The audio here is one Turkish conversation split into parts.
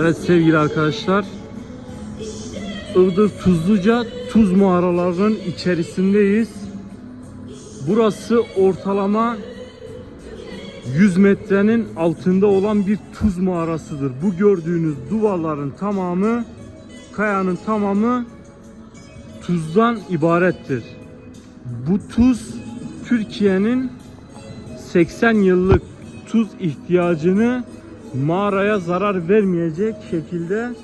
Evet sevgili arkadaşlar. Iğdır Tuzluca tuz mağaralarının içerisindeyiz. Burası ortalama 100 metrenin altında olan bir tuz mağarasıdır. Bu gördüğünüz duvarların tamamı, kayanın tamamı tuzdan ibarettir. Bu tuz Türkiye'nin 80 yıllık tuz ihtiyacını mağaraya zarar vermeyecek şekilde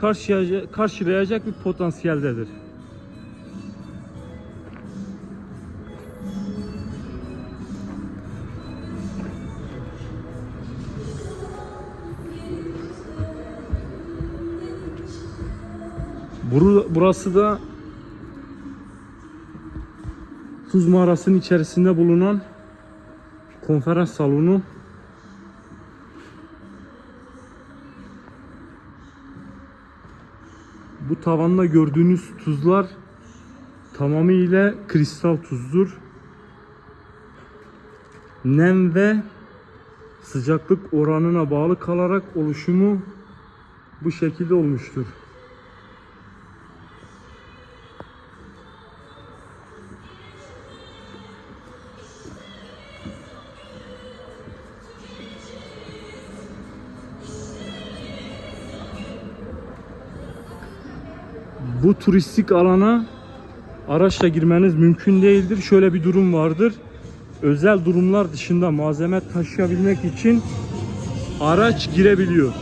karşılayacak, karşılayacak bir potansiyeldedir. Burası da Tuz mağarasının içerisinde bulunan konferans salonu. Bu tavanda gördüğünüz tuzlar tamamıyla kristal tuzdur. Nem ve sıcaklık oranına bağlı kalarak oluşumu bu şekilde olmuştur. Bu turistik alana araçla girmeniz mümkün değildir. Şöyle bir durum vardır. Özel durumlar dışında malzeme taşıyabilmek için araç girebiliyor.